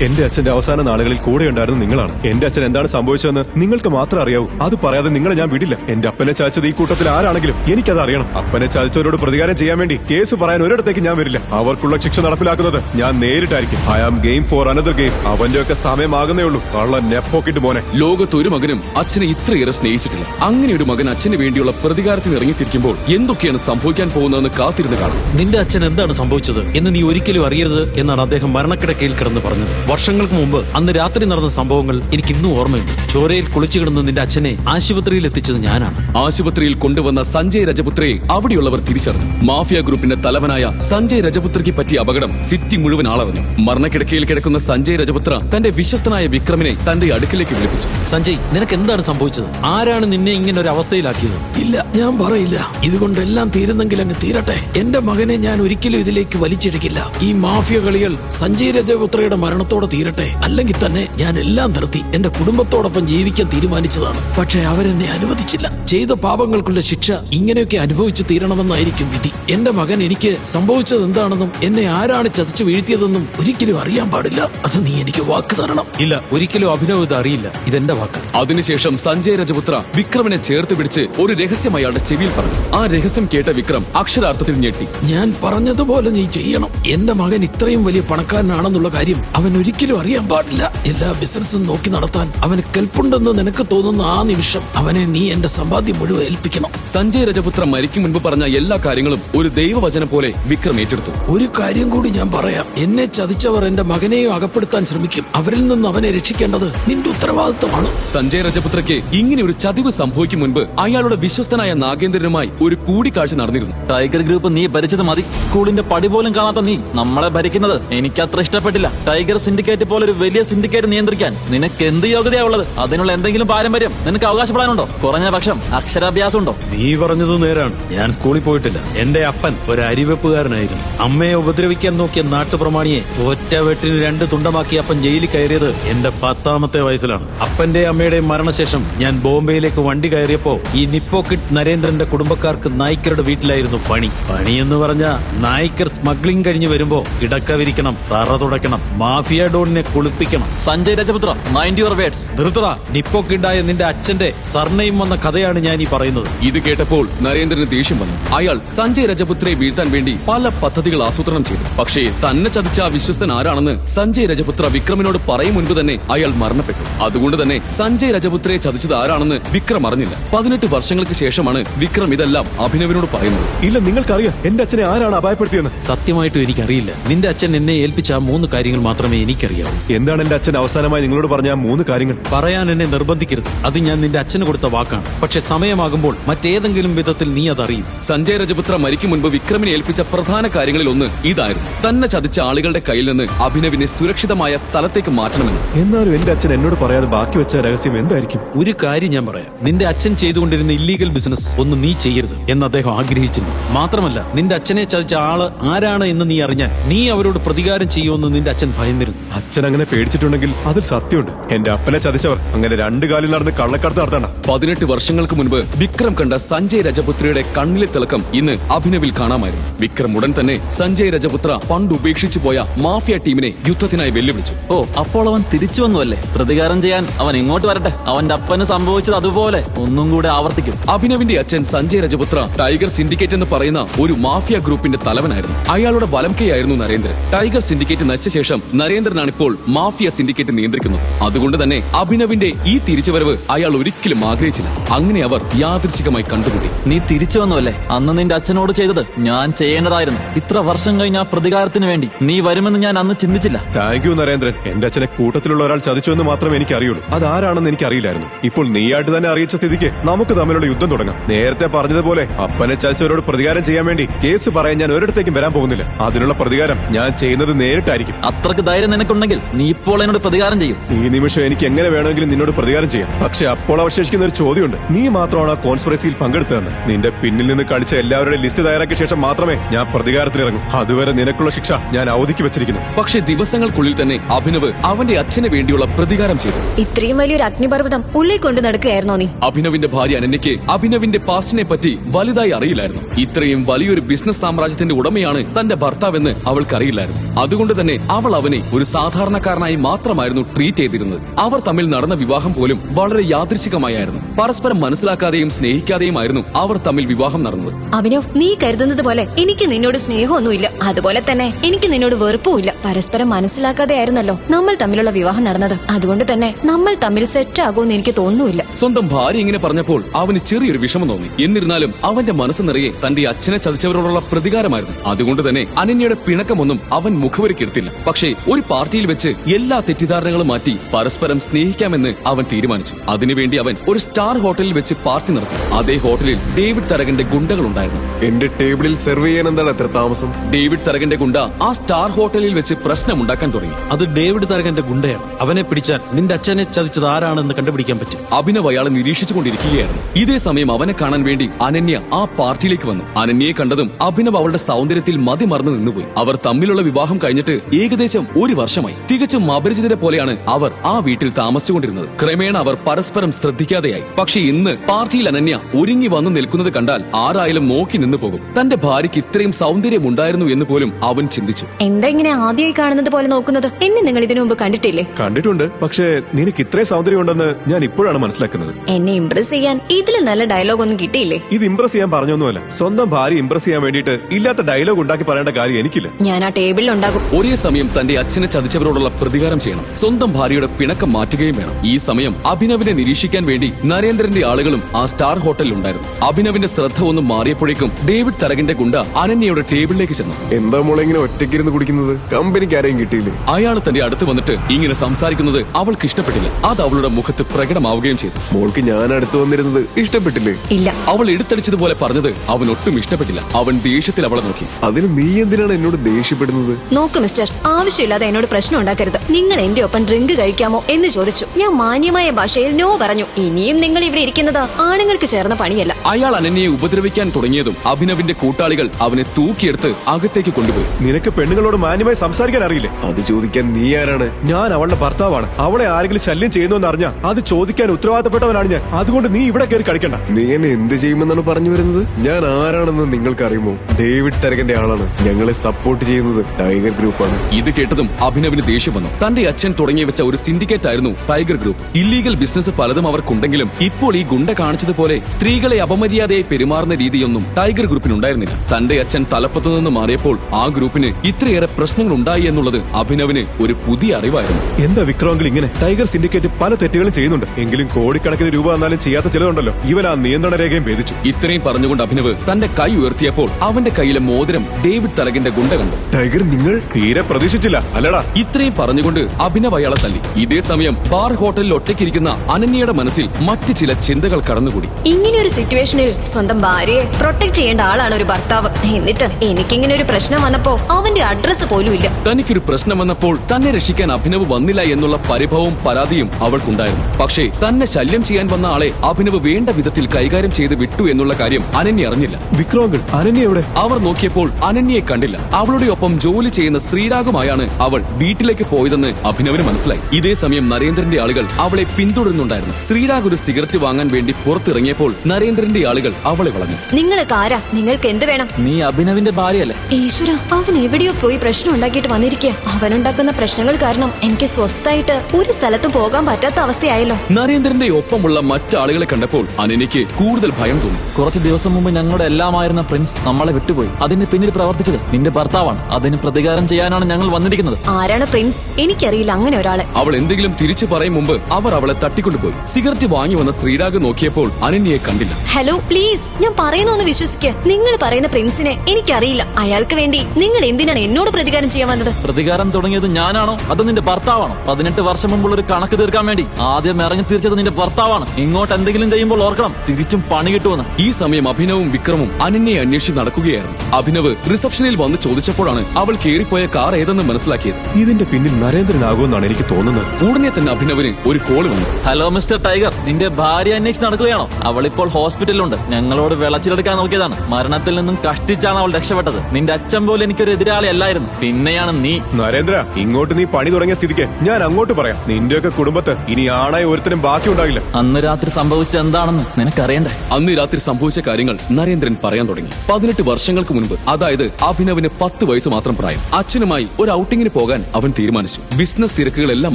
എന്റെ അച്ഛന്റെ അവസാന നാളുകളിൽ കൂടെ ഉണ്ടായിരുന്ന നിങ്ങളാണ്. എന്റെ അച്ഛൻ എന്താണ് സംഭവിച്ചതെന്ന് നിങ്ങൾക്ക് മാത്രം അറിയാവൂ. അത് പറയാതെ നിങ്ങളെ ഞാൻ വിടില്ല. എന്റെ അപ്പനെ ചാച്ചത് ഈ കൂട്ടത്തിൽ ആരാണെങ്കിലും എനിക്കത് അറിയണം. അപ്പനെ ചാച്ചവരോട് പ്രതികാരം ചെയ്യാൻ വേണ്ടി കേസ് പറയാൻ ഒരിടത്തേക്ക് ഞാൻ വരില്ല. അവർക്കുള്ള ശിക്ഷ നടപ്പിലാക്കുന്നത് ഞാൻ നേരിട്ടായിരിക്കും. I am game for another game അവന്റെ ഒക്കെ സമയമാകുന്നേ ഉള്ളൂ. കള്ള നെപ്പോക്കിട്ട് മോനെ. ലോകത്ത് ഒരു മകനും അച്ഛനെ ഇത്രയേറെ സ്നേഹിച്ചിട്ടില്ല. അങ്ങനെ ഒരു മകൻ അച്ഛന് വേണ്ടിയുള്ള പ്രതികാരത്തിന് ഇറങ്ങിത്തിരിക്കുമ്പോൾ എന്തൊക്കെയാണ് സംഭവിക്കാൻ പോകുന്നതെന്ന് കാത്തിരുന്ന് കാണും. നിന്റെ അച്ഛൻ എന്താണ് സംഭവിച്ചത് എന്ന് നീ ഒരിക്കലും അറിയരുത് എന്നാണ് അദ്ദേഹം മരണക്കിടക്കയിൽ കിടന്ന് പറഞ്ഞത്. വർഷങ്ങൾക്ക് മുമ്പ് അന്ന് രാത്രി നടന്ന സംഭവങ്ങൾ എനിക്ക് ഇന്നും ഓർമ്മയുണ്ട്. ചോരയിൽ കുളിച്ചു കിടന്ന നിന്റെ അച്ഛനെ ആശുപത്രിയിൽ എത്തിച്ചത് ഞാനാണ്. ആശുപത്രിയിൽ കൊണ്ടുവന്ന സഞ്ജയ് രജപുത്രയെ അവിടെയുള്ളവർ തിരിച്ചറിഞ്ഞു. മാഫിയ ഗ്രൂപ്പിന്റെ തലവനായ സഞ്ജയ് രജപുത്രയ്ക്ക് പറ്റിയ അപകടം സിറ്റി മുഴുവൻ ആളറിഞ്ഞു. മരണക്കിടക്കയിൽ കിടക്കുന്ന സഞ്ജയ് രജപുത്ര തന്റെ വിശ്വസ്തനായ വിക്രമിനെ തന്റെ അടുക്കിലേക്ക് വിളിപ്പിച്ചു. സഞ്ജയ് നിനക്ക് എന്താണ് സംഭവിച്ചത്? ആരാണ് നിന്നെ ഇങ്ങനെ ഒരു അവസ്ഥയിലാക്കിയത്? ഇല്ല ഞാൻ പറയില്ല. ഇതുകൊണ്ടെല്ലാം തീരുന്നെങ്കിൽ അങ്ങ് തീരട്ടെ. എന്റെ മകനെ ഞാൻ ഒരിക്കലും ഇതിലേക്ക് വലിച്ചെടുക്കില്ല ഈ മാഫിയ കളികൾ സഞ്ജയ് രജപുത്രയുടെ മരണത്തോടെ തീരട്ടെ. അല്ലെങ്കിൽ തന്നെ ഞാൻ എല്ലാം നിർത്തി. എന്റെ കുടുംബത്തോടൊപ്പം ജീവിക്കാൻ തീരുമാനിച്ചതാണ്. പക്ഷെ അവരെന്നെ അനുവദിച്ചില്ല. ചെയ്ത പാപങ്ങൾക്കുള്ള ശിക്ഷ ഇങ്ങനെയൊക്കെ അനുഭവിച്ചു തീരണമെന്നായിരിക്കും വിധി. എന്റെ മകൻ എനിക്ക് സംഭവിച്ചത് എന്താണെന്നും എന്നെ ആരാണ് ചതിച്ചു വീഴ്ത്തിയതെന്നും ഒരിക്കലും അറിയാൻ പാടില്ല. അത് നീ എനിക്ക് വാക്ക് തരണം. ഇല്ല ഒരിക്കലും അഭിനവ് ഇത് അറിയില്ല. ഇതെന്റെ വാക്ക്. അതിനുശേഷം സഞ്ജയ് രജപുത്ര വിക്രമിനെ ചേർത്ത് പിടിച്ച് ഒരു രഹസ്യം അയാളുടെ ചെവിയിൽ പറഞ്ഞു. ആ രഹസ്യം കേട്ട വിക്രം അക്ഷരാർത്ഥത്തിൽ ഞെട്ടി. ഞാൻ പറഞ്ഞതുപോലെ നീ ചെയ്യണം. എന്റെ മകൻ ഇത്രയും വലിയ പണക്കാരനാണെന്നുള്ള കാര്യം അവൻ ഒരിക്കലും അറിയാൻ പാടില്ല. എല്ലാ ബിസിനസ്സും നോക്കി നടത്താൻ അവന് കെൽപ്പുണ്ടെന്ന് നിനക്ക് തോന്നുന്ന ആ നിമിഷം അവനെ നീ എന്റെ സമ്പാദ്യം മുഴുവൻ ഏൽപ്പിക്കണം. സഞ്ജയ് രജപുത്ര മരിക്കും മുൻപ് പറഞ്ഞ എല്ലാ കാര്യങ്ങളും ഒരു ദൈവവചനം പോലെ വിക്രം ഏറ്റെടുത്തു. ഒരു കാര്യം കൂടി ഞാൻ പറയാം. എന്നെ ചതിച്ചവർ എന്റെ മകനെയും അകപ്പെടുത്താൻ ശ്രമിക്കും. അവരിൽ നിന്ന് അവനെ രക്ഷിക്കേണ്ടത് നിന്റെ ഉത്തരവാദിത്തമാണ്. സഞ്ജയ് രജപുത്രയ്ക്ക് ഇങ്ങനെ ഒരു ചതിവ് സംഭവിക്കും മുൻപ് അയാളുടെ വിശ്വസ്തനായ നാഗേന്ദ്രനുമായി ഒരു കൂടിക്കാഴ്ച നടന്നിരുന്നു. ടൈഗർ ഗ്രൂപ്പ് നീ ഭരിച്ചത് മതി. സ്കൂളിന്റെ പടി പോലും കാണാത്ത നീ നമ്മളെ ഭരിക്കുന്നത് എനിക്ക് അത്ര ഇഷ്ടപ്പെട്ടില്ല. ടൈഗർ സിൻഡിക്കേറ്റ് പോലെ ഒരു വലിയ സിൻഡിക്കേറ്റ് നിയന്ത്രിക്കാൻ നിനക്ക് എന്ത് യോഗ്യതയാ ഉള്ളത്? അതിനുള്ള എന്തെങ്കിലും പാരമ്പര്യം നിനക്ക് അവകാശപ്പെടാനുണ്ടോ? കുറഞ്ഞ പക്ഷം അക്ഷരാഭ്യാസം ഉണ്ടോ നീ പറഞ്ഞത് നേരാണ്. ഞാൻ സ്കൂളിൽ പോയിട്ടില്ല. എന്റെ അപ്പൻ ഒരു അരിവെപ്പുകാരനായിരുന്നു. അമ്മയെ ഉപദ്രവിക്കാൻ നോക്കിയ നാട്ടുപ്രമാണിയെ ഒറ്റ വെട്ടിന് രണ്ട് തുണ്ടമാക്കി അപ്പൻ ജയിലിൽ കയറിയത് എന്റെ പത്താമത്തെ വയസ്സിലാണ്. അപ്പന്റെ അമ്മയുടെ മരണശേഷം ഞാൻ ബോംബെയിലേക്ക് വണ്ടി കയറിയപ്പോ ഈ നിപ്പോക്കിട്ട് നരേന്ദ്രന്റെ കുടുംബക്കാർക്ക് നായ്ക്കരുടെ വീട്ടിലായിരുന്നു പണി. പണി എന്ന് പറഞ്ഞ നായ്ക്കർ സ്മഗ്ലിംഗ് കഴിഞ്ഞ് വരുമ്പോ കിടക്ക വിരിക്കണം തറ തുടയ്ക്കണം മാഫിയ ഡോണിനെ കുളിപ്പിക്കണം. Sanjay Rajaputra mind your words ധൃതത നിപ്പോക്കിണ്ടായ നിന്റെ അച്ഛന്റെ സർനെയും വന്ന കഥയാണ് ഞാൻ ഈ പറയുന്നത്. ഇത് കേട്ടപ്പോൾ നരേന്ദ്രന് ദേഷ്യം വന്നു. അയാൾ സഞ്ജയ് രജപുത്രയെ വീഴ്ത്താൻ വേണ്ടി പല പദ്ധതികൾ ആസൂത്രണം ചെയ്തു. പക്ഷേ തന്നെ ചതിച്ച ആ വിശ്വസ്തൻ ആരാണെന്ന് സഞ്ജയ് രജപുത്ര വിക്രമിനോട് പറയും മുൻപ് തന്നെ അയാൾ മരണപ്പെട്ടു. അതുകൊണ്ട് തന്നെ സഞ്ജയ് രജപുത്രയെ ചതിച്ചത് ആരാണെന്ന് വിക്രം അറിഞ്ഞില്ല. പതിനെട്ട് വർഷങ്ങൾക്ക് ശേഷമാണ് വിക്രം ഇതെല്ലാം അഭിനവിനോട് പറയുന്നത്. ഇല്ല നിങ്ങൾക്കറിയാം എന്റെ അച്ഛനെ ആരാണ് അപായപ്പെടുത്തിയെന്ന്. സത്യമായിട്ടും എനിക്കറിയില്ല. നിന്റെ അച്ഛൻ എന്നെ ഏൽപ്പിച്ച ആ മൂന്ന് കാര്യങ്ങൾ മാത്രമേ എനിക്കറിയാവൂ. എന്താണ് എന്റെ അച്ഛൻ അവസാനമായി നിങ്ങളോട് പറഞ്ഞ മൂന്ന് കാര്യങ്ങൾ? പറയാൻ എന്നെ നിർബന്ധിക്കരുത്. അത് ഞാൻ നിന്റെ അച്ഛന് കൊടുത്ത വാക്കാണ്. പക്ഷെ സമയമാകുമ്പോൾ മറ്റേതെങ്കിലും വിധത്തിൽ നീ അതറിയും. സഞ്ജയ് രജപുത്ര മരിക്കും മുൻപ് വിക്രമിനെ ഏൽപ്പിച്ച പ്രധാന കാര്യങ്ങളിൽ ഒന്ന് ഇതായിരുന്നു. തന്നെ ചതിച്ച ആളുകളുടെ കയ്യിൽ നിന്ന് അഭിനവിനെ സുരക്ഷിതമായ സ്ഥലത്തേക്ക് മാറ്റണമെന്ന്. എന്നാലും എന്റെ അച്ഛൻ എന്നോട് പറയാതെ ബാക്കി വെച്ച രഹസ്യം എന്തായിരിക്കും? ഒരു കാര്യം ഞാൻ പറയാം. നിന്റെ അച്ഛൻ ചെയ്തുകൊണ്ടിരുന്ന ഇല്ലീഗൽ ബിസിനസ് ഒന്ന് നീ ചെയ്യരുത് എന്ന് അദ്ദേഹം ആഗ്രഹിച്ചിരുന്നു. മാത്രമല്ല നിന്റെ അച്ഛനെ ചതിച്ച ആൾ ആരാണ് എന്ന് നീ അറിഞ്ഞാൽ നീ അവരോട് പ്രതികാരം ചെയ്യുമെന്ന് നിന്റെ അച്ഛൻ ഭയന്നിരുന്നു. അച്ഛൻ അങ്ങനെ പേടിച്ചിട്ടുണ്ടെങ്കിൽ അതിൽ സത്യമുണ്ട്. എന്റെ അപ്പനെ ചതിച്ചവർ അങ്ങനെ രണ്ടു കാലിൽ നടന്ന് കള്ളക്കടത്ത് നടത്തണ്ട. പതിനെട്ട് വർഷങ്ങൾക്ക് മുൻപ് വിക്രം കണ്ട സഞ്ജയ് രജപുത്രയുടെ കണ്ണിലെ തിളക്കം ഇന്ന് അഭിനവിൽ കാണാമായിരുന്നു. വിക്രം ഉടൻ തന്നെ സഞ്ജയ് രജപുത്ര പണ്ട് ഉപേക്ഷിച്ചു പോയ മാഫിയ ടീമിനെ യുദ്ധത്തിനായി വെല്ലുവിളിച്ചു. ഓ അപ്പോൾ അവൻ തിരിച്ചു വന്നുവല്ലേ? പ്രതികാരം ചെയ്യാൻ അവൻ ഇങ്ങോട്ട് വരട്ടെ. അവന്റെ അപ്പന് സംഭവിച്ചത് അതുപോലെ. ഒന്നും കൂടെ ആവർത്തിക്കും. അഭിനവിന്റെ അച്ഛൻ സഞ്ജയ് രജപുത്ര ടൈഗർ സിൻഡിക്കേറ്റ് എന്ന് പറയുന്ന ഒരു മാഫിയ ഗ്രൂപ്പിന്റെ തലവനായിരുന്നു. അയാളുടെ വലംകയായിരുന്നു നരേന്ദ്രൻ. ടൈഗർ സിൻഡിക്കേറ്റ് നശിച്ച ശേഷം നരേന്ദ്രനാണ് ഇപ്പോൾ മാഫിയ സിൻഡിക്കേറ്റ് നിയന്ത്രിക്കുന്നത്. അതുകൊണ്ട് തന്നെ അഭിനവിന്റെ ഈ തിരിച്ചുവരവ് അയാൾ ഒരിക്കലും ആഗ്രഹിച്ചില്ല. അങ്ങനെ അവർ യാദൃശികമായി കണ്ടുമുട്ടി നീ തിരിച്ചു വന്നുവല്ലേ? അന്ന് നിന്റെ അച്ഛനോട് ചെയ്തത് ഞാൻ ചെയ്യേണ്ടതായിരുന്നു. ഇത്ര വർഷം കഴിഞ്ഞ ആ പ്രതികാരത്തിന് വേണ്ടി നീ വരുമെന്ന് ഞാൻ അന്ന് ചിന്തിച്ചില്ല. താങ്ക് യു നരേന്ദ്രൻ എന്റെ അച്ഛനെ കൂട്ടത്തിലുള്ള ഒരാൾ ചതിച്ചു എന്ന് മാത്രമേ എനിക്ക് അറിയുള്ളൂ അതാരാണെന്ന് എനിക്ക് അറിയില്ലായിരുന്നു ഇപ്പോൾ നീയായിട്ട് തന്നെ അറിയിച്ച സ്ഥിതിക്ക് നമുക്ക് തമ്മിലുള്ള യുദ്ധം തുടങ്ങാം. നേരത്തെ പറഞ്ഞതുപോലെ അപ്പനെ ചതിച്ചവരോട് പ്രതികാരം ചെയ്യാൻ വേണ്ടി കേസ് പറയാൻ ഞാൻ ഒരിടത്തേക്കും വരാൻ പോകുന്നില്ല. അതിനുള്ള പ്രതികാരം ഞാൻ ചെയ്യുന്നത് നേരിട്ടായിരിക്കും. അത്രയ്ക്ക് ധൈര്യം നിനക്കുണ്ടെങ്കിൽ നീ ഇപ്പോൾ എന്നോട് പ്രതികാരം ചെയ്യും. ഈ നിമിഷം എനിക്ക് എങ്ങനെ വേണമെങ്കിലും നിന്നോട് പ്രതികാരം ചെയ്യാം. പക്ഷെ അപ്പോൾ അവശേഷിക്കുന്ന ഒരു ചോദ്യമുണ്ട്. നീ മാത്രമാണ് ആ കോൺസ്പിറസിയിൽ പങ്കെടുത്തതെന്ന്. നിന്റെ പിന്നിൽ നിന്ന് കളിച്ച എല്ലാവരുടെയും ലിസ്റ്റ് തയ്യാറാക്കിയ ശേഷം മാത്രമേ ഞാൻ പ്രതികാരത്തിലിറങ്ങും അതുവരെ നിനക്കുള്ള ശിക്ഷ ഞാൻ അവധിക്ക് വെച്ചിരിക്കുന്നു. പക്ഷേ ദിവസങ്ങൾക്കുള്ളിൽ തന്നെ അഭിനവ് അവന്റെ അച്ഛന് വേണ്ടിയുള്ള പ്രതികാരം ചെയ്തു. ഇത്രയും വലിയൊരു അഗ്നിപർവതം ഉള്ളിൽ കൊണ്ട് നടക്കുകയായിരുന്നോ നീ? അഭിനവിന്റെ ഭാര്യ അനന്യയ്ക്ക് അഭിനവിന്റെ പാസ്റ്റിനെ പറ്റി വലുതായി അറിയില്ലായിരുന്നു. ഇത്രയും വലിയൊരു ബിസിനസ് സാമ്രാജ്യത്തിന്റെ ഉടമയാണ് തന്റെ ഭർത്താവെന്ന് അവൾക്കറിയില്ലായിരുന്നു. അതുകൊണ്ട് തന്നെ അവൾ അവനെ ഒരു സാധാരണക്കാരനായി മാത്രമായിരുന്നു ട്രീറ്റ് ചെയ്തിരുന്നത്. അവർ തമ്മിൽ നടന്ന വിവാഹം പോലും വളരെ യാദൃശികമായായിരുന്നു. പരസ്പരം മനസ്സിലാക്കാതെയും സ്നേഹിക്കാതെയുമായിരുന്നു അവർ തമ്മിൽ വിവാഹം നടന്നത്. അഭിനവ് നീ കരുതുന്നത് പോലെ എനിക്ക് നിന്നോട് സ്നേഹമൊന്നുമില്ല. അതുപോലെ തന്നെ എനിക്ക് നിന്നോട് വെറുപ്പുമില്ല. പരസ്പരം മനസ്സിലാക്കാതെ ആയിരുന്നല്ലോ നമ്മൾ തമ്മിലുള്ള വിവാഹം നടന്നത്. അതുകൊണ്ട് തന്നെ നമ്മൾ തമ്മിൽ സെറ്റ് ആകുമെന്ന് എനിക്ക് തോന്നുന്നില്ല. സ്വന്തം ഭാര്യ ഇങ്ങനെ പറഞ്ഞപ്പോൾ അവന് ചെറിയൊരു വിഷമം തോന്നി. എന്നിരുന്നാലും അവന്റെ മനസ്സ് നിറയെ തന്റെ അച്ഛനെ ചതിച്ചവരോടുള്ള പ്രതികാരമായിരുന്നു. അതുകൊണ്ട് തന്നെ അനന്യയുടെ പിണക്കമൊന്നും അവൻ മുഖവരിക്കെടുത്തില്ല. പക്ഷേ ഒരു പാർട്ടിയിൽ വെച്ച് എല്ലാ തെറ്റിദ്ധാരണകളും മാറ്റി പരസ്പരം സ്നേഹിക്കാമെന്ന് അവൻ തീരുമാനിച്ചു. അതിനുവേണ്ടി അവൻ ഒരു സ്റ്റാർ ഹോട്ടലിൽ വെച്ച് പാർട്ടി നടത്തി. അതേ ഹോട്ടലിൽ ഡേവിഡ് തരകന്റെ ഗുണ്ടകൾ ഉണ്ടായിരുന്നു. എന്റെ ടേബിളിൽ സെർവ് ചെയ്യാൻ എന്താണ് എത്ര താമസം? ഡേവിഡ് തരകന്റെ ഗുണ്ട ആ സ്റ്റാർ ഹോട്ടലിൽ വെച്ച് പ്രശ്നം ഉണ്ടാക്കാൻ തുടങ്ങി. അത് ഡേവിഡ് തരകന്റെ ഗുണ്ടയാണ്. അവനെ പിടിച്ചാൽ നിന്റെ അച്ഛനെ ചതിച്ചത് ആരാണെന്ന് കണ്ടുപിടിക്കാൻ പറ്റും. അഭിനവ് അയാളെ നിരീക്ഷിച്ചുകൊണ്ടിരിക്കുകയായിരുന്നു. ഇതേ സമയം അവനെ കാണാൻ വേണ്ടി അനന്യ ആ പാർട്ടിയിലേക്ക് വന്നു. അനന്യയെ കണ്ടതും അഭിനവ് അവളുടെ സൗന്ദര്യത്തിൽ മതിമറന്നു നിന്നുപോയി. അവർ തമ്മിലുള്ള വിവാഹം കഴിഞ്ഞിട്ട് ഏകദേശം ഒരു വർഷമായി. തികച്ചും അപരിചിതരെ പോലെയാണ് അവർ ആ വീട്ടിൽ താമസിച്ചുകൊണ്ടിരുന്നത്. ക്രമേണ അവർ പരസ്പരം ശ്രദ്ധിക്കാതെയായി. പക്ഷേ ഇന്ന് പാർട്ടിയിൽ അനന്യ ഒരുങ്ങി വന്നു നിൽക്കുന്നത് കണ്ടാൽ ആരായാലും നോക്കി നിന്നു പോകും. തന്റെ ഭാര്യയ്ക്ക് ഇത്രയും സൗന്ദര്യം ഉണ്ടായിരുന്നു എന്ന് പോലും അവൻ ചിന്തിച്ചു. എന്താ ഇങ്ങനെ ആദ്യമായി കാണുന്നത് പോലെ നോക്കുന്നത്? എന്നെ നിങ്ങൾ ഇതിനു മുമ്പ് കണ്ടിട്ടില്ലേ? കണ്ടിട്ടുണ്ട്. പക്ഷേ നിനക്ക് ഇത്രയും സൗന്ദര്യം ഉണ്ടെന്ന് ഞാൻ ഇപ്പോഴാണ് മനസ്സിലാക്കുന്നത്. എന്നെ ഇംപ്രസ് ചെയ്യാൻ ഇതിൽ നല്ല ഡയലോഗ് ഒന്നും കിട്ടിയില്ലേ? ഇത് ഇംപ്രസ് ചെയ്യാൻ പറഞ്ഞൊന്നുമല്ല. സ്വന്തം ഭാര്യ ഇംപ്രസ് ചെയ്യാൻ വേണ്ടിയിട്ട് ഇല്ലാത്ത ഡയലോഗ് ഉണ്ടാക്കി പറയേണ്ട കാര്യം എനിക്കില്ല. ഞാൻ ആ ടേബിളിൽ ഉണ്ടാകും. ഒരേ സമയം തന്റെ അച്ഛനെ ചതിച്ചവരോടുള്ള പ്രതികാരം ചെയ്യണം. സ്വന്തം ഭാര്യയുടെ പിണക്കം മാറ്റുകയും വേണം. ഈ സമയം അഭിനവിനെ നിരീക്ഷിക്കാൻ വേണ്ടി നരേന്ദ്രന്റെ ആളുകളും ആ സ്റ്റാർ ഹോട്ടലിൽ ഉണ്ടായിരുന്നു. അഭിനവിന്റെ ശ്രദ്ധ ഒന്ന് മാറിയപ്പോഴേക്കും ഡേവിഡ് തരകിന്റെ ഗുണ്ട അനന്യയുടെ ടേബിളിലേക്ക് ചെന്നു. എന്താ മോളെ ഇങ്ങനെ ഒറ്റയ്ക്കിരുന്ന് കുടിക്കുന്നത്? കമ്പനിക്ക് ആരെയും കിട്ടിയില്ലേ? അയാൾ തന്റെ അടുത്ത് വന്നിട്ട് ഇങ്ങനെ സംസാരിക്കുന്നത് അവൾക്ക് ഇഷ്ടപ്പെട്ടില്ല. അത് അവളുടെ മുഖത്ത് പ്രകടമാവുകയും ചെയ്തു. മോൾക്ക് ഞാൻ അടുത്ത് വന്നിരുന്നത് ഇഷ്ടപ്പെട്ടില്ലേ? ഇല്ല. അവൾ എടുത്തടിച്ചതുപോലെ പറഞ്ഞത് അവൻ ഒട്ടും ഇഷ്ടപ്പെട്ടില്ല. അവൻ ദേഷ്യത്തിൽ അവളെ നോക്കി. അതിന് നീ എന്തിനാണ് എന്നോട് ദേഷ്യപ്പെടുന്നത്? നോക്കൂ മിസ്റ്റർ. ആവശ്യമില്ലാതെ എന്നോട് പ്രശ്നം ഉണ്ടാക്കരുത്. നിങ്ങൾ എന്റെ ഒപ്പം ഡ്രിങ്ക് കഴിക്കാമോ എന്ന് ചോദിച്ചു. ഞാൻ മാന്യമായ ഭാഷയിൽ നോ പറഞ്ഞു. ഇനിയും നിങ്ങൾ ഇവിടെ ഇരിക്കുന്നത് ആണുങ്ങൾക്ക് ചേർന്ന പണിയല്ല. അയാൾ അനന്യയെ ഉപദ്രവിക്കാൻ തുടങ്ങിയതും അഭിനവിന്റെ കൂട്ടാളികൾ അവനെ തൂക്കിയെടുത്ത് അകത്തേക്ക് കൊണ്ടുപോയി. നിനക്ക് പെണ്ണുങ്ങളോട് മാന്യമായി സംസാരിക്കാൻ അറിയില്ലേ? അത് ചോദിക്കാൻ നീ ആരാണ്? ഞാൻ അവളുടെ ഭർത്താവാണ്. അവളെ ആരെങ്കിലും ശല്യം ചെയ്യുന്നു അറിഞ്ഞാ അത് ചോദിക്കാൻ ഉത്തരവാദിത്തപ്പെട്ടവനാണ് ഞാൻ. അതുകൊണ്ട് നീ ഇവിടെ കയറി കളിക്കണ്ട. നീ എന്നെ എന്ത് ചെയ്യുമെന്നാണ് പറഞ്ഞു വരുന്നത്? ഞാൻ ആരാണെന്ന് നിങ്ങൾക്ക് അറിയുമോ ഡേവിഡ് തരകന്റെ ആളാണ്. ഞങ്ങളെ സപ്പോർട്ട് ചെയ്യുന്നത് ടൈഗർ ഗ്രൂപ്പാണ്. ഇത് കേട്ടതും അഭിനവിന് ദേഷ്യം വന്നു. തന്റെ അച്ഛൻ തുടങ്ങി വെച്ച ഒരു സിൻഡിക്കേറ്റ് ആയിരുന്നു ടൈഗർ ഗ്രൂപ്പ് ഇല്ലീഗൽ ബിസിനസ് പലതും അവർക്കുണ്ടെങ്കിലും ഇപ്പോൾ ഈ ഗുണ്ട കാണിച്ചതുപോലെ സ്ത്രീകളെ അപമര്യാദയായി പെരുമാറുന്ന രീതിയൊന്നും ടൈഗർ ഗ്രൂപ്പിനുണ്ടായിരുന്നില്ല തന്റെ അച്ഛൻ തലപ്പത്തു നിന്ന് മാറിയപ്പോൾ ആ ഗ്രൂപ്പിന് ഇത്രയേറെ പ്രശ്നങ്ങൾ ഉണ്ടായി എന്നുള്ളത് അഭിനവിന് ഒരു പുതിയ അറിവായിരുന്നു. എന്താ വിക്രമെങ്കിൽ ഇങ്ങനെ? ടൈഗർ സിൻഡിക്കേറ്റ് പല തെറ്റുകളും ചെയ്യുന്നുണ്ട്. എങ്കിലും കോടിക്കണക്കിന് രൂപ എന്നാലും ചെയ്യാത്ത ചിലതുണ്ടല്ലോ. ഇവൻ ആ നിയന്ത്രണ രേഖയും ഭേദിച്ചു. ഇത്രയും പറഞ്ഞുകൊണ്ട് അഭിനവ് തന്റെ കൈ ഉയർത്തിയപ്പോൾ അവന്റെ കയ്യിലെ മോതിരം ഡേവിഡ് തലകിന്റെ ഗുണ്ട കണ്ടു. ടൈഗർ നിങ്ങൾ തീരെ പ്രതീക്ഷിച്ചില്ല. അല്ലടാ ഇത്രയും പറഞ്ഞുകൊണ്ട് അഭിനവ് അയാളെ തല്ലി. ഇതേ സമയം ബാർ ഹോട്ടലിൽ ഒറ്റയ്ക്കിരിക്കുന്ന അനന്യയുടെ മനസ്സിൽ മറ്റു ചില ചിന്തകൾ കടന്നുകൂടി. ഇങ്ങനെ ഒരു സിറ്റുവേഷനിൽ സ്വന്തം ഭാര്യയെ പ്രൊട്ടക്ട് ചെയ്യേണ്ട ആളാണ് ഒരു ഭർത്താവ്. എന്നിട്ട് എനിക്കിങ്ങനെ ഒരു പ്രശ്നം വന്നപ്പോ അവന്റെ അഡ്രസ് പോലും ഇല്ല. തനിക്കൊരു പ്രശ്നം വന്നപ്പോൾ തന്നെ രക്ഷിക്കാൻ അഭിനവ് വന്നില്ല എന്നുള്ള പരിഭവവും പരാതിയും അവൾക്കുണ്ടായിരുന്നു. പക്ഷേ തന്നെ ശല്യം ചെയ്യാൻ വന്ന ആളെ അഭിനവ് വേണ്ട വിധത്തിൽ കൈകാര്യം ചെയ്ത് വിട്ടു എന്നുള്ള കാര്യം അനന്യ അറിഞ്ഞില്ല. വിക്രോങ്ങൾ അനന്യ എവിടെ? അവർ നോക്കിയപ്പോൾ അനന്യയെ കണ്ടില്ല. അവളുടെ ഒപ്പം ജോലി ചെയ്യുന്ന ശ്രീരാഗുമായാണ് അവൾ. വീട്ടിലേക്ക് പോയതെന്ന് അഭിനവിന് മനസ്സിലായി. ഇതേ സമയം നരേന്ദ്രന്റെ ആളുകൾ അവളെ പിന്തുടരുന്നുണ്ടായിരുന്നു. ശ്രീരാഗ് ഒരു സിഗരറ്റ് വാങ്ങാൻ വേണ്ടി പുറത്തിറങ്ങിയപ്പോൾ നരേന്ദ്രന്റെ ആളുകൾ അവളെ വളഞ്ഞു. നിങ്ങൾക്ക് ആരാ? നിങ്ങൾക്ക് എന്ത് വേണം? നീ അഭിനവിന്റെ ഭാര്യയല്ലേ? ഈശ്വര അവൻ എവിടെയോ പോയി പ്രശ്നം ഉണ്ടാക്കിയിട്ട് വന്നിരിക്കുക അവനുണ്ടാക്കുന്ന പ്രശ്നങ്ങൾ കാരണം എനിക്ക് സ്വസ്ഥായിട്ട് ഒരു സ്ഥലത്ത് പോകാൻ പറ്റാത്ത അവസ്ഥയായല്ലോ. നരേന്ദ്രന്റെ ഒപ്പമുള്ള മറ്റാളുകളെ കണ്ടപ്പോൾ അനിനിക്ക് കൂടുതൽ ഭയം തോന്നി. കുറച്ച് ദിവസം മുമ്പ് ഞങ്ങളുടെ എല്ലാമായിരുന്ന പ്രിൻസ് നമ്മളെ വിട്ടുപോയി. അതിന് പിന്നിൽ പ്രവർത്തിച്ചത് നിന്റെ ഭർത്താവാണ്. അതിന് പ്രതികാരം ചെയ്യാനാണ് ഞങ്ങൾ വന്നിരിക്കുന്നത്. ആരാണ് പ്രിൻസ്? എനിക്കറിയില്ല അങ്ങനെ ഒരാളെ. അവൾ എന്തെങ്കിലും തിരിച്ചു പറയും മുമ്പ് അവർ അവളെ തട്ടിക്കൊണ്ടുപോയി. സിഗരറ്റ് വാങ്ങി വന്ന ശ്രീരാഗ് നോക്കിയപ്പോൾ അനന്യയെ കണ്ടില്ല. ഹലോ പ്ലീസ് ഞാൻ പറയുന്നു ഒന്ന് വിശ്വസിക്കുക നിങ്ങൾ പറയുന്ന പ്രിൻസിനെ എനിക്കറിയില്ല. അയാൾക്ക് വേണ്ടി നിങ്ങൾ എന്തിനാണ് എന്നോട് പ്രതികാരം ചെയ്യാൻ വന്നത്? പ്രതികാരം തുടങ്ങിയത് ഞാനാണോ? അത് നിന്റെ ഭർത്താവാണോ? പതിനെട്ട് വർഷം മുമ്പുള്ള ഒരു കണക്ക് തീർക്കാൻ വേണ്ടി ആദ്യം ഇറങ്ങി തിരിച്ചത് നിന്റെ ഭർത്താവാണ്. ഇങ്ങോട്ട് എന്തെങ്കിലും ചെയ്യുമ്പോൾ ഓർക്കണം തിരിച്ചും പണി കിട്ടുമെന്ന്. ഈ സമയം അഭിനവും വിക്രമും അനന്യയെ അന്വേഷിച്ച് നടക്കുകയായിരുന്നു. അഭിനവ് റിസപ്ഷനിൽ വന്ന് ചോദിച്ചപ്പോഴാണ് അവൾ കേറിപ്പോയ കാർ ഏതെന്ന് മനസ്സിലാക്കിയത്. ഇതിന്റെ പിന്നിൽ നരേന്ദ്രനാകുമെന്നാണ് എനിക്ക് തോന്നുന്നത്. ഉടനെ തന്നെ അഭിനവിന് ഒരു കോൾ വന്നു. ഹലോ മിസ്റ്റർ ടൈഗർ നിന്റെ ഭാര്യ അന്വേഷിച്ച് നടക്കുകയാണോ? അവൾ ഇപ്പോൾ ഹോസ്പിറ്റലിലുണ്ട്. ഞങ്ങളോട് വിളച്ചിലെടുക്കാൻ നോക്കിയതാണ്. മരണത്തിൽ നിന്നും കഷ്ടിച്ചാണ് അവൾ രക്ഷപ്പെട്ടത്. നിന്റെ അച്ഛൻ പോലും എനിക്കൊരു എതിരാളി അല്ലായിരുന്നു. പിന്നെയാണ് നീ. നരേന്ദ്ര ഇങ്ങോട്ട് നീ പണി തുടങ്ങിയ സ്ഥിതിക്ക് ഞാൻ അങ്ങോട്ട് പറയാം. നിന്റെയൊക്കെ കുടുംബത്ത് ഇനി ആണായ ഒരുത്തനും ബാക്കി ഉണ്ടാകില്ല. അന്ന് രാത്രി സംഭവിച്ചത് എന്താണെന്ന് നിനക്കറിയണ്ടേ? അന്ന് രാത്രി സംഭവിച്ച കാര്യങ്ങൾ നരേന്ദ്രൻ പറയാൻ തുടങ്ങി. പതിനെട്ട് വർഷങ്ങൾക്ക് മുൻപ് അതായത് അഭിനവിന് പത്ത് വയസ്സ് മാത്രം പ്രായം. അച്ഛനുമായി ഒരു ഔട്ടിങ്ങിന് പോകാൻ പോകാൻ അവൻ തീരുമാനിച്ചു. ബിസിനസ് തിരക്കുകളെല്ലാം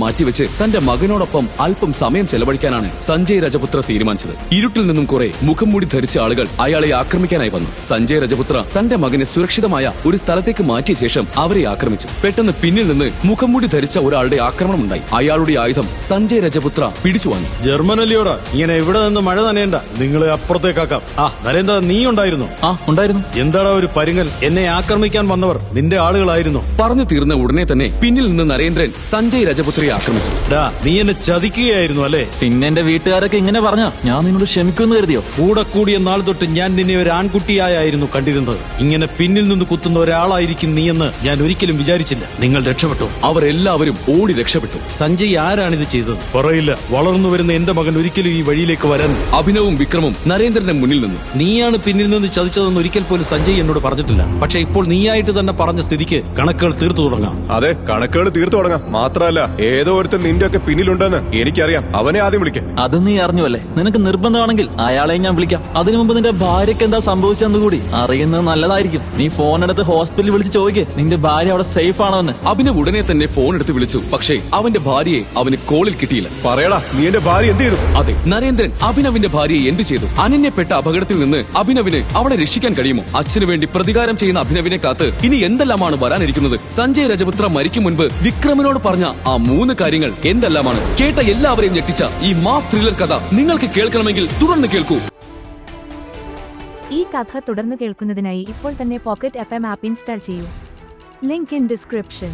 മാറ്റിവെച്ച് തന്റെ മകനോടൊപ്പം അല്പം സമയം ചെലവഴിക്കാനാണ് സഞ്ജയ് രജപുത്ര തീരുമാനിച്ചത്. ഇരുട്ടിൽ നിന്നും കുറെ മുഖം മൂടി ധരിച്ച ആളുകൾ അയാളെ ആക്രമിക്കാനായി വന്നു. സഞ്ജയ് രജപുത്ര തന്റെ മകനെ സുരക്ഷിതമായ ഒരു സ്ഥലത്തേക്ക് മാറ്റിയ ശേഷം അവരെ ആക്രമിച്ചു. പെട്ടെന്ന് പിന്നിൽ നിന്ന് മുഖം മൂടി ധരിച്ച ഒരാളുടെ ആക്രമണം ഉണ്ടായി അയാളുടെ ആയുധം സഞ്ജയ് രജപുത്ര പിടിച്ചു വാങ്ങി. ജർമ്മനല്ലിയോടാ ഇങ്ങനെ ഇവിടെ നിന്ന് മഴ നനയണ്ട. നിങ്ങളെ അപ്പുറത്തേക്കാക്കാം. ആ നരേന്ദ്ര നീ ഉണ്ടായിരുന്നു? ആ ഉണ്ടായിരുന്നു. എന്താടാ ഒരു പരുങ്ങൽ? എന്നെ ആക്രമിക്കാൻ വന്നവർ നിന്റെ ആളുകളായിരുന്നു. പറഞ്ഞു തീർന്ന ഉടനെ തന്നെ പിന്നിൽ നിന്ന് നരേന്ദ്രൻ സഞ്ജയ് രജപുത്രയെ ആക്രമിച്ചു. ഡാ നീ എന്നെ ചതിക്കുകയായിരുന്നു അല്ലേ? പിന്നെ എന്റെ വീട്ടുകാരൊക്കെ ഇങ്ങനെ പറഞ്ഞ? ഞാൻ നിന്നോട് ക്ഷമിക്കുമെന്ന് കരുതിയോ? കൂടെ കൂടിയ നാൾ തൊട്ട് ഞാൻ നിന്നെ ഒരു ആൺകുട്ടിയായിരുന്നു കണ്ടിരുന്നത്. ഇങ്ങനെ പിന്നിൽ നിന്ന് കുത്തുന്ന ഒരാളായിരിക്കും നീ എന്ന് ഞാൻ ഒരിക്കലും വിചാരിച്ചില്ല. നിങ്ങൾ രക്ഷപ്പെട്ടു. അവരെല്ലാവരും ഓടി രക്ഷപ്പെട്ടു. സഞ്ജയ് ആരാണിത് ചെയ്തത്? പറയില്ല. വളർന്നു വരുന്ന എന്റെ മകൻ ഒരിക്കലും ഈ വഴിയിലേക്ക് വരാൻ അഭിനവും വിക്രമും നരേന്ദ്രന്റെ മുന്നിൽ നിന്നു. നീയാണ് പിന്നിൽ നിന്ന് ചതിച്ചതെന്ന് ഒരിക്കൽ പോലും സഞ്ജയ് എന്നോട് പറഞ്ഞിട്ടില്ല. പക്ഷെ ഇപ്പോൾ നീയായിട്ട് തന്നെ പറഞ്ഞ സ്ഥിതിക്ക് കണക്കുകൾ തീർത്തു തുടങ്ങാം. അതെ കണക്കുകൾ തീർത്തു തുടങ്ങാം. മാത്രല്ല ഏതോ ഒരുത്തൻ നിന്റെ ഒക്കെ പിന്നിലുണ്ടെന്ന് എനിക്കറിയാം. അവനെ ആദ്യം വിളിക്കാം. അത് നീ അറിഞ്ഞുവല്ലേ? നിനക്ക് നിർബന്ധമാണെങ്കിൽ അയാളെ ഞാൻ വിളിക്കാം. അതിനു മുമ്പ് നിന്റെ ഭാര്യയ്ക്ക് എന്താ സംഭവിച്ചെന്ന് കൂടി. അറിയുന്നത് നല്ലതായിരിക്കും. നീ ഫോൺ എടുത്ത് ഹോസ്പിറ്റലിൽ വിളിച്ച് ചോദിക്കേ. നിന്റെ ഭാര്യ അവിടെ സേഫ് ആണോ എന്ന് അഭിനവ് ഉടനെ തന്നെ ഫോൺ എടുത്ത് വിളിച്ചു. പക്ഷേ അവന്റെ ഭാര്യയെ അവന് കോളിൽ കിട്ടിയില്ല. പറയടാ നീ എന്റെ ഭാര്യ എന്ത് ചെയ്തു? അതെ നരേന്ദ്രൻ അഭിനവിന്റെ ഭാര്യയെ എന്ത് ചെയ്തു? അനന്യപ്പെട്ട അപകടത്തിൽ നിന്ന് അഭിനവിന് അവളെ രക്ഷിക്കാൻ കഴിയുമോ? അച്ഛനു വേണ്ടി പ്രതികാരം ചെയ്യുന്ന അഭിനവിനെ കാത്ത് ഇനി എന്തെല്ലാമാണ് വരാനിരിക്കുന്നത്? സഞ്ജയ് രജപുത്ര മരിക്കും മുൻപ് വിക്രമിനോട് പറഞ്ഞ ആ മൂന്ന് കാര്യങ്ങൾ എന്തെല്ലാമാണ്? കേട്ട എല്ലാവരെയും ഞെട്ടിച്ച ഈ മാസ് ത്രില്ലർ കഥ നിങ്ങൾക്ക് കേൾക്കണമെങ്കിൽ തുടർന്ന് കേൾക്കൂ. ഈ കഥ തുടർന്ന് കേൾക്കുന്നതിനായി ഇപ്പോൾ തന്നെ pocket F M app install ചെയ്യൂ. Link in description